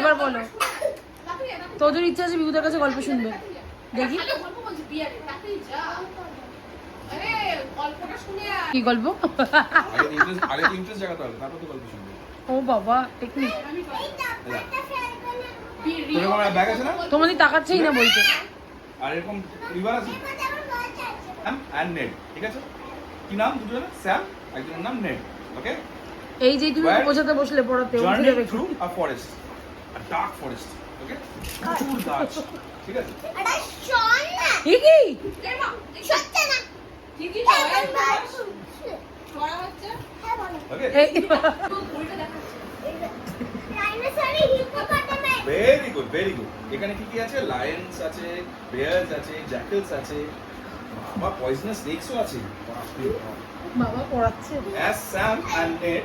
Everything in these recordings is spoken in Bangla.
এবার বলো। তোদের ইচ্ছা আছে বিভূতার কাছে গল্প শুনবে। দেখি। কি গল্প? ও বাবা টেকনিক তোমাদের তাকাচ্ছেই না বলতে। আর এরকম রিভার আছে? স্যাম অ্যান্ড নেড ঠিক আছে? কি নাম দুজনের? স্যাম একজনের নাম নেড ওকে এই যে তুমি বোঝাতে বসলে পড়াতে journey through a forest dark forest okay প্রচুর গাছ ঠিক আছে? ভেরি গুড ভেরি গুড এখানে কি কি আছে? লায়ন্স আছে বেয়ার্স আছে জ্যাকেলস আছে। বাবা পয়জনাস স্নেকসও আছে। বাবা পড়াচ্ছে। As Sam and Ned,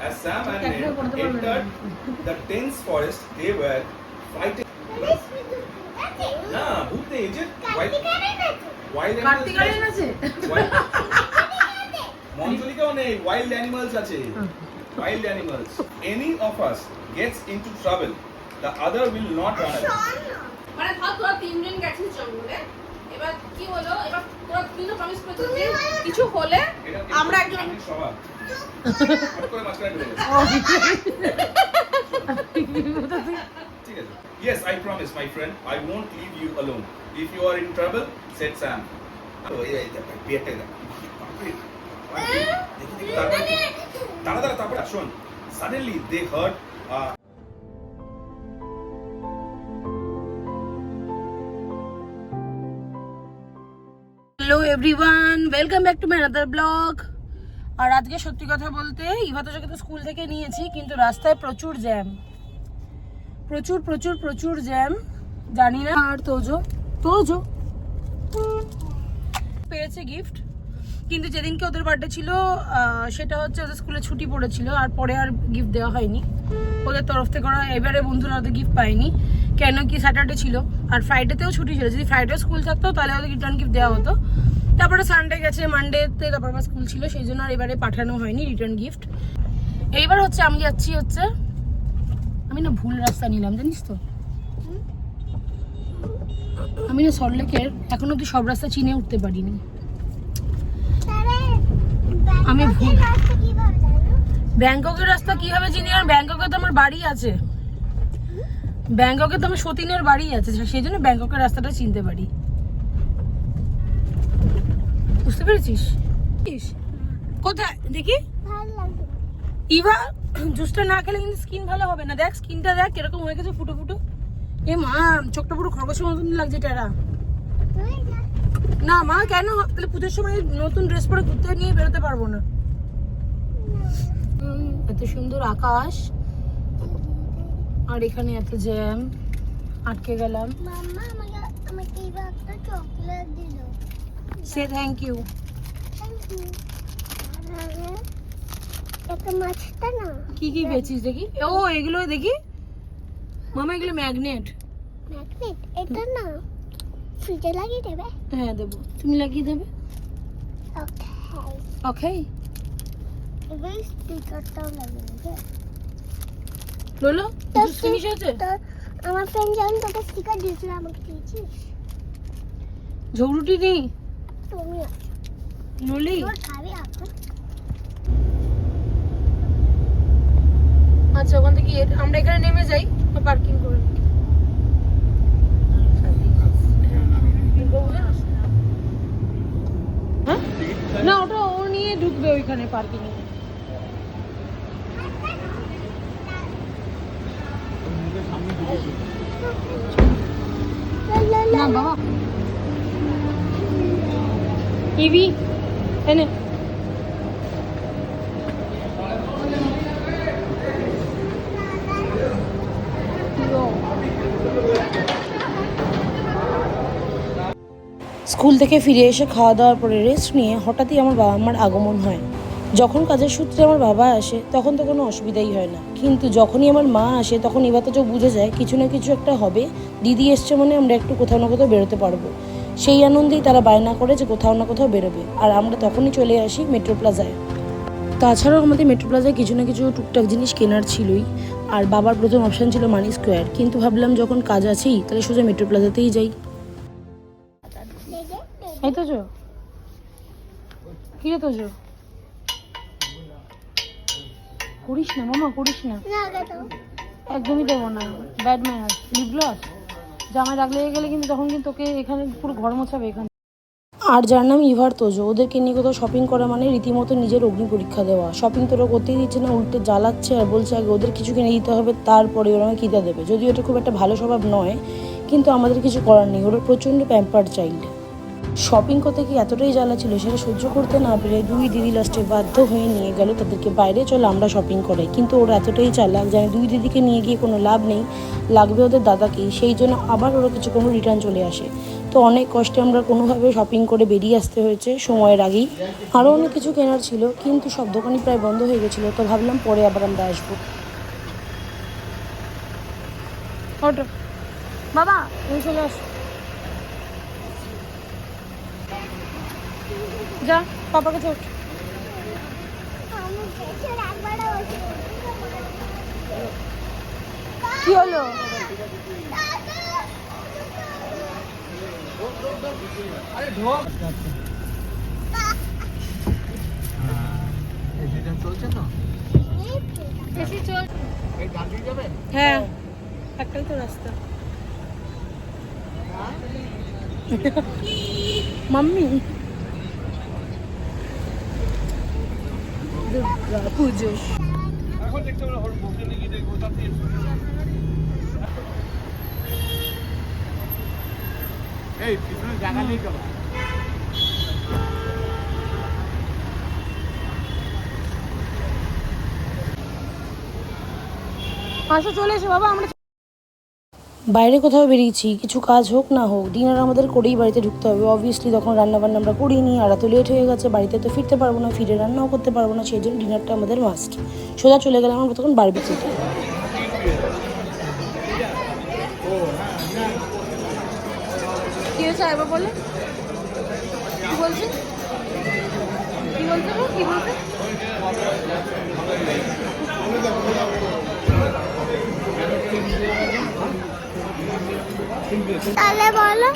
as Sam and Ned entered the dense forest, they were fighting. না ভূত নেই যে wild wild animals Kartik Aryan আছে wild- নেই wild animals আছে wild animals any of us gets into trouble the other will not run away মানে ধর তোরা তিনজন গেছিস জঙ্গলে এবার কি হলো এবার তোরা তিনও প্রমিস করেছিস কিছু হলে আমরা একজন স্বভাব yes, I promise, my friend, I won't leave you alone. If you are in trouble, said Sam. Suddenly, they heard. Uh, Hello everyone, welcome back to my another blog. আর আজকে সত্যি কথা বলতে ইভাতোজাকে তো স্কুল থেকে নিয়েছি, কিন্তু রাস্তায় প্রচুর জ্যাম। প্রচুর প্রচুর প্রচুর জ্যাম। জানি না আর তোজো তোজো। পেয়েছে গিফট কিন্তু যেদিনকে ওদের বার্থডে ছিল সেটা হচ্ছে ওদের স্কুলে ছুটি পড়েছিল, আর পরে আর গিফট দেওয়া হয়নি। ওদের তরফ থেকে ওরা এবারে বন্ধুরা ওদের গিফট পায়নি। কেন কি স্যাটারডে ছিল। আর ফ্রাইডেতেও ছুটি ছিল। যদি ফ্রাইডে স্কুল থাকতো, তাহলে ওদের রিটার্ন গিফট দেওয়া হতো। তারপরে সানডে গেছে মানডেতে তারপর আবার স্কুল ছিল সেই জন্য আর এবারে পাঠানো হয়নি রিটার্ন গিফট এইবার হচ্ছে আমি যাচ্ছি হচ্ছে আমি না ভুল রাস্তা নিলাম জানিস তো? আমি না সল্টলেকের এখন অব্দি সব রাস্তা চিনে উঠতে পারিনি। আমি ভুল ব্যাংককের রাস্তা কীভাবে চিনি? আর ব্যাংককে তো আমার বাড়ি আছে। ব্যাংককে তো আমার সতীনের বাড়ি আছে সেই জন্য ব্যাংককের রাস্তাটা চিনতে পারি। বুঝতে পেরেছিস? কোথায়? দেখি। ইভা, জুসটা না খেলে কিন্তু স্কিন ভালো হবে না। দেখ স্কিনটা দেখ, কীরকম হয়ে গেছে ফুটো ফুটো। এ মা, চোখটা পুরো খরগোশের মতন লাগছে টেরা। না মা, কেন? তাহলে পুজোর সময় নতুন ড্রেস পরে ঘুরতে নিয়ে বেরোতে পারব না। এত সুন্দর আকাশ। আর এখানে এত জ্যাম। আটকে গেলাম। মাম্মা, আমাকে আমাকে এবার একটা চকলেট দিল। সে থ্যাংক ইউ কি কি পেয়েছিস দেখি? ও এগুলো দেখি। মামা এগুলো ম্যাগনেট ম্যাগনেট এটা না। ফ্রিজে লাগিয়ে দেবে? হ্যাঁ দেবো। তুমি লাগিয়ে দেবে? ওকে ওকে এবার স্টিকারটাও লাগিয়ে দেবে। তোর ফিনিশ হয়েছে আমার ফ্রেন্ড যখন তোকে স্টিকার দিয়েছিল আমাকে দিয়েছিস? ঝৌরুটি নেই? তুমি নলি আচ্ছা ওখান থেকে আমরা এখানে নেমে যাই পার্কিং করে হ্যাঁ? না ওটা ও নিয়ে ঢুকবে ওইখানে পার্কিং এ না বাবা স্কুল থেকে ফিরে এসে খাওয়া দাওয়ার পরে রেস্ট নিয়ে হঠাৎই আমার বাবা মার আগমন হয়। যখন কাজের সূত্রে আমার বাবা আসে, তখন তো কোনো অসুবিধাই হয় না। কিন্তু যখনই আমার মা আসে, তখন এবার তো বুঝে যায়, কিছু না কিছু একটা হবে। দিদি এসছে মানে আমরা একটু কোথাও না কোথাও বেরোতে পারব। সেই আনন্দেই তারা বায়না করে যে কোথাও না কোথাও বেরোবে। আর আমরা তখনই চলে আসি মেট্রো প্লাজায়। তাছাড়াও আমাদের মেট্রো প্লাজায় কিছু না কিছু টুকটাক জিনিস কেনার ছিলই। আর বাবার প্রথম অপশান ছিল মানি স্কোয়ার কিন্তু ভাবলাম যখন কাজ আছেই তাহলে সোজা মেট্রো প্লাজাতেই যাই। এই তো জো কিরে তো জো করিস না মামা করিস না। একদমই দেবো না। ব্যাড ম্যানার লিপ গ্লস জামায় রাখলে গেলে কিন্তু তখন কিন্তু তোকে এখানে পুরো ঘর মোছাবে এখানে। আর যার নাম ইভার তোজো, ওদেরকে নিয়ে কোথাও শপিং করা মানে রীতিমতো নিজের অগ্নি পরীক্ষা দেওয়া। শপিং তোরা করতেই দিচ্ছে না, উল্টে জ্বালাচ্ছে আর বলছে আগে ওদের কিছু কিনে দিতে হবে, তারপরে ওরা আমাকে কিতা দেবে। যদিও এটা খুব একটা ভালো স্বভাব নয়, কিন্তু আমাদের কিছু করার নেই, ওরা প্রচণ্ড প্যাম্পার চাইল্ড শপিং করতে কি এতটাই জ্বালা ছিল, সেটা সহ্য করতে না পেরে দুই দিদি লাস্টে বাধ্য হয়ে নিয়ে গেল তাদেরকে, বাইরে চলো, আমরা শপিং করে। কিন্তু ওরা এতটাই চালাক জানে দুই দিদিকে নিয়ে গিয়ে কোনো লাভ নেই, লাগবে ওদের দাদাকেই সেই জন্য আবার ওরা কিছু কোনো রিটার্ন চলে আসে। তো অনেক কষ্টে আমরা কোনোভাবে শপিং করে বেরিয়ে আসতে হয়েছে সময়ের আগেই। আরও অনেক কিছু কেনার ছিল, কিন্তু সব দোকানই প্রায় বন্ধ হয়ে গেছিল। তো ভাবলাম পরে আবার আমরা আসব। বাবা, তুমি চলে আসো। যা পাপার কাছে ওঠ। আমি পেছনে একবারও বসে কি হলো হ্যাঁ একটাই তো রাস্তা। মাম্মি। দুর্গা পুজো। এই পিছনে জায়গা নেই তো চলে এসো বাবা আমরা বাইরে কোথাও বেরিয়েছি, কিছু কাজ হোক না হোক ডিনার আমাদের করেই বাড়িতে ঢুকতে হবে। অবভিয়াসলি তখন রান্না বান্না আমরা করিনি আর এত লেট হয়ে গেছে, বাড়িতে তো ফিরতে পারব না, ফিরে রান্নাও করতে পারব না, সেই জন্য ডিনারটা আমাদের মাস্ট সোজা চলে গেলাম আমরা তখন বারবিকিউতে কি বলে তাহলে বলো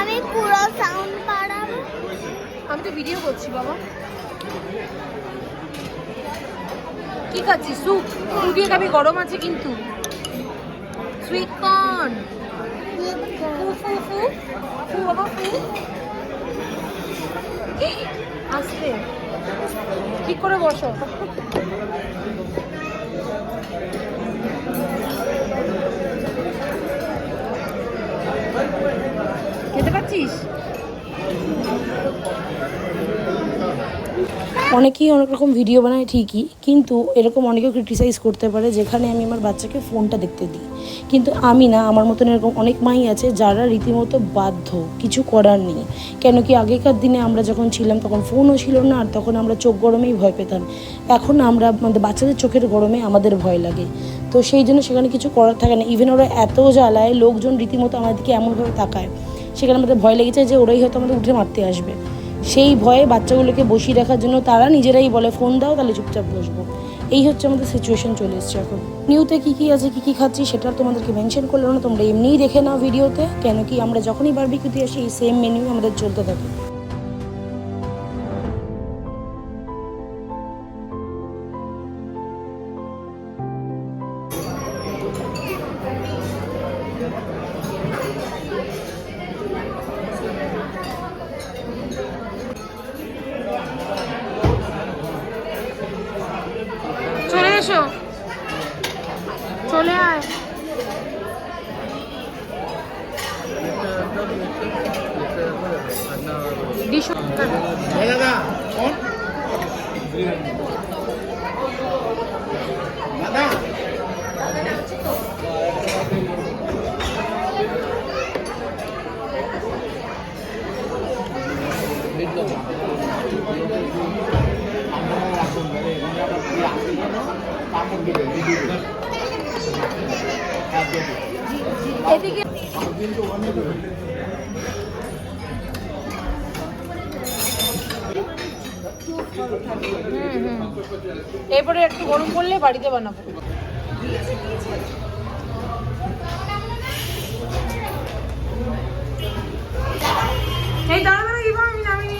আমি পুরো সাউন্ড বাড়াবো। আমি তো ভিডিও করছি, বাবা। কি খাচ্ছিস? স্যুপ। স্যুপ দিয়ে খাবি গরম আছে কিন্তু। সুইট কর্ন ফু ফু করে বসো। খেতে পাচ্ছিস অনেকেই অনেক রকম ভিডিও বানায় ঠিকই, কিন্তু এরকম অনেকেও ক্রিটিসাইজ করতে পারে, যেখানে আমি আমার বাচ্চাকে ফোনটা দেখতে দিই। কিন্তু আমি না, আমার মতন এরকম অনেক মাই আছে যারা রীতিমতো বাধ্য, কিছু করার নেই। কেন কি আগেকার দিনে আমরা যখন ছিলাম, তখন ফোনও ছিল না, আর তখন আমরা চোখ গরমেই ভয় পেতাম। এখন আমরা আমাদের বাচ্চাদের চোখের গরমে আমাদের ভয় লাগে। তো সেই জন্য সেখানে কিছু করার থাকে না। ইভেন ওরা এত জ্বালায়, লোকজন রীতিমতো আমাদেরকে এমনভাবে তাকায়, সেখানে আমাদের ভয় লেগেছে যে ওরাই হয়তো আমাদের উঠে মারতে আসবে। সেই ভয়ে বাচ্চাগুলোকে বসিয়ে রাখার জন্য তারা নিজেরাই বলে, ফোন দাও, তাহলে চুপচাপ বসবো। এই হচ্ছে আমাদের সিচুয়েশন চলে এসছে এখন। নিউতে কী কী আছে, কী কী খাচ্ছি সেটা তোমাদেরকে মেনশন করল না, তোমরা এমনিই দেখে নাও ভিডিওতে, কেন কি আমরা যখনই বারবিকিউতে আসি, এই সেম মেনু আমাদের চলতে থাকে। Yeah. এরপরে একটু গরম পড়লে বাড়িতে বানাবো। এই দাঁড়া দাঁড়া কি আমি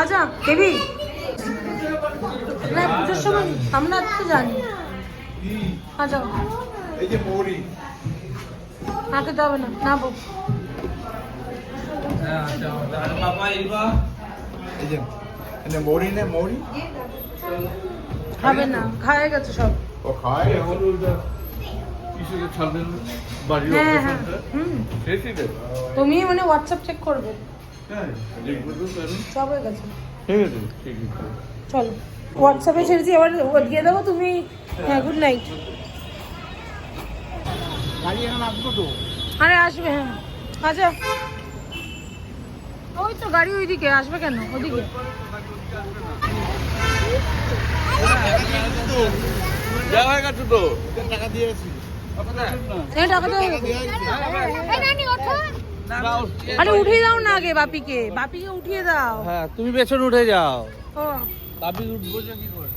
আচ্ছা দেবী। না পুজোর সময় আমরা তো জানি। আচ্ছা এই যে মৌরি না হবে না না বউ। এই যে এনে মৌরি খাবে না খায় গেছে সব। ও খায়? এখন হ্যাঁ হ্যাঁ। তুমি মানে হোয়াটসঅ্যাপ চেক করবে। হ্যাঁ দেখব তো তাহলে। সব হয়ে গেছে। ঠিক আছে ঠিক আছে। চলো। হোয়াটসঅ্যাপে ছেড়েছি এবার দিয়ে দেবো তুমি হ্যাঁ গুড নাইট আরে আসবে হ্যাঁ। আচ্ছা। ওই তো গাড়ি ওইদিকে আসবে কেন? ওদিকে। দেওয়া হয়ে টাকা আরে উঠিয়ে দাও না আগে বাপিকে। বাপিকে উঠিয়ে দাও। হ্যাঁ তুমি পেছনে উঠে যাও। ও উঠবো যে কি করে?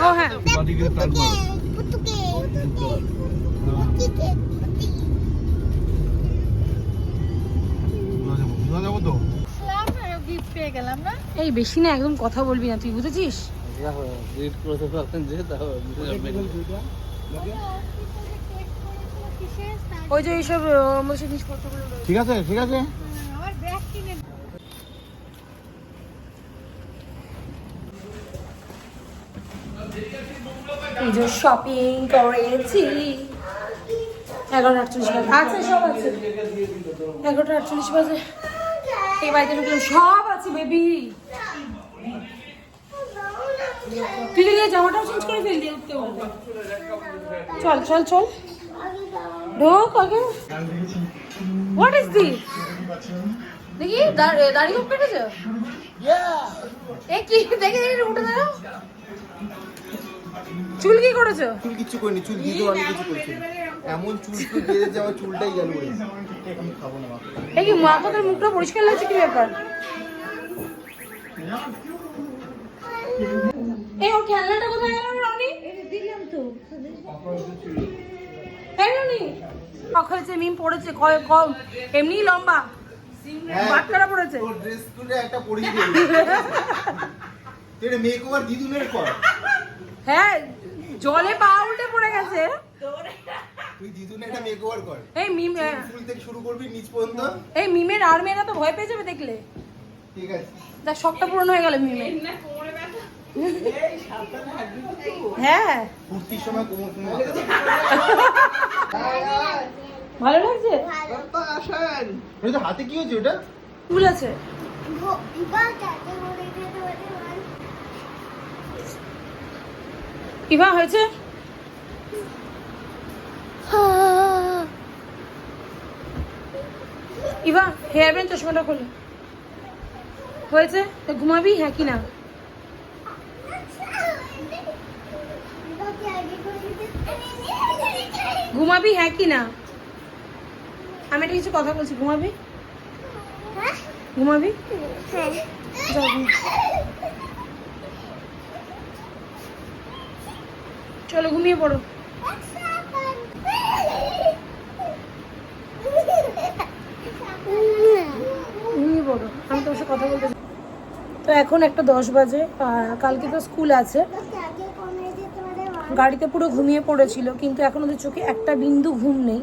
ও হ্যাঁ। বাড়িকে তার মারো। পুতুকে পুতুকে বিমা যাব তো। গিফট পেয়ে গেলাম না? এই বেশি না একদম কথা বলবি না তুই বুঝেছিস? দেখো রিড করতে পারতেন ওই যে এইসব ঠিক আছে ঠিক আছে আমার ব্যাগ কিনে এই যে শপিং করেছি। এগারোটা আটচল্লিশ বাজে। আছে সব আছে। এগারোটা আটচল্লিশ বাজে। এই বাড়িতে ঢুকলে সব আছে বেবি তুই গিয়ে জামাটাও চেঞ্জ করে ফেললি উঠতে চল চল চল। ঢোক আগে। হোয়াট ইজ দিস দেখি দাড়ি দাড়ি কেটেছে? এ কি? দেখে উঠে দাঁড়াও। চুল কি করেছ? চুল কিচ্ছু করিনি চুল দিয়ে দেওয়া কিছু করছি এমন চুল চুল দিয়ে যাওয়া চুলটাই গেল বলে আমি খাব না এই কি মা তোদের মুখটা পরিষ্কার লাগছে কি ব্যাপার? এই ওর খেলনাটা কোথায় গেল রনি? দিলাম তো রনি সকালে মিম পড়েছে কম এমনি লম্বা। বাটকারা পড়েছে। তোর ড্রেস একটা পরিয়ে দিবি তুই মেক ওভার দিদুনের কর। হ্যাঁ জলে পা উল্টে পড়ে গেছে। তুই দিদুনের একটা মেক ওভার কর। এই মিম ফুল থেকে শুরু করবি নিচ পর্যন্ত। এই মিমের আর মেয়েরা তো ভয় পেয়ে যাবে দেখলে। ঠিক আছে। দেখ শখটা পূরণ হয়ে গেল মিমের হ্যাঁ। কুর্তির সময় কোমর ভালো লাগছে? ওই তো হাতে কি হয়েছে ওটা? ফুল আছে বিবাহ যাতে বলে দিতে পারে ইভা হয়েছে? ইভা হেয়ার ব্যান্ড চশমাটা খোলো। হয়েছে? তো ঘুমাবি? হ্যাঁ কি না? ঘুমাবি? হ্যাঁ কি না? আমি একটা কিছু কথা বলছি ঘুমাবি? হ্যাঁ। ঘুমাবি? হ্যাঁ যাও ঘুম। চলো ঘুমিয়ে পড়ো। ঘুমিয়ে পড়ো। আমি তোমার সাথে কথা বলতে তো এখন একটা দশ বাজে কালকে তো স্কুল আছে। গাড়িতে পুরো ঘুমিয়ে পড়েছিল, কিন্তু এখন ওদের চোখে একটা বিন্দু ঘুম নেই।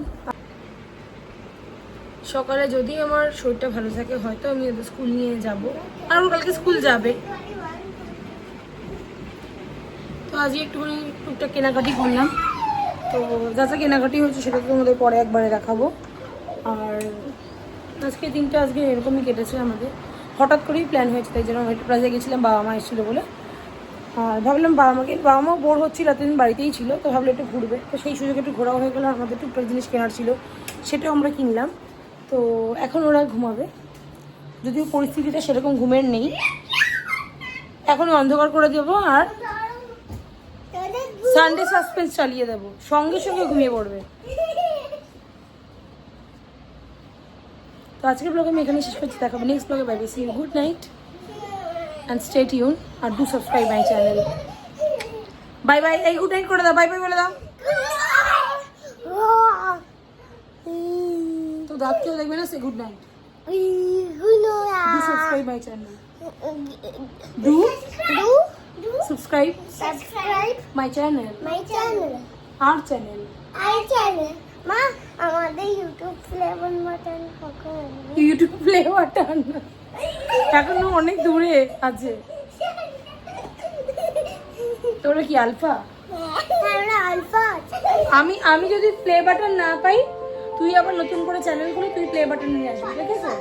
সকালে যদি আমার শরীরটা ভালো থাকে, হয়তো আমি ওদের স্কুল নিয়ে যাব। আর ওর কালকে স্কুল যাবে। তো আজকে একটুখানি টুকটাক কেনাকাটি করলাম। তো যা যা কেনাকাটি হয়েছে সেটা তোমাদের পরে একবারে দেখাবো। আর আজকে দিনটা আজকে এরকমই কেটেছে আমাদের। হঠাৎ করেই প্ল্যান হয়েছে, তাই জন্য একটা প্রাইজে গেছিলাম, বাবা মা এসেছিল বলে। আর ভাবলাম বাবা মাকে, বাবা মাও বোর হচ্ছিল এতদিন বাড়িতেই ছিল, তো ভাবলো একটু ঘুরবে। তো সেই সুযোগে একটু ঘোরাও হয়ে গেলো আমাদের টুকটাক জিনিস কেনার ছিল, সেটাও আমরা কিনলাম। তো এখন ওরা ঘুমাবে। যদিও পরিস্থিতিটা সেরকম ঘুমের নেই। এখন অন্ধকার করে দেবো, আর সানডে সাসপেন্স চালিয়ে দেবো। সঙ্গে সঙ্গে ঘুমিয়ে পড়বে। তো আজকের ব্লগে আমি এখানে শেষ করছি। দেখাবো নেক্সট ব্লগে bye see good night and stay tune R do subscribe my channel bye bye এই গুড নাইট করে দাও। বাই বাই বলে দাও। তো দাঁত কেউ দেখবে না? সে good night do subscribe my channel do subscribe subscribe my channel my channel R channel I channel মা আমাদের ইউটিউব ফ্লেভার মটন কখন? ইউটিউব প্লে বাটন এখনও অনেক দূরে আছে। তোরা কি আলফা আমরা আলফা আমি আমি যদি প্লে বাটন না পাই তুই আবার নতুন করে চ্যানেল খুলে তুই প্লে বাটন নিয়ে আসবি ঠিক আছে?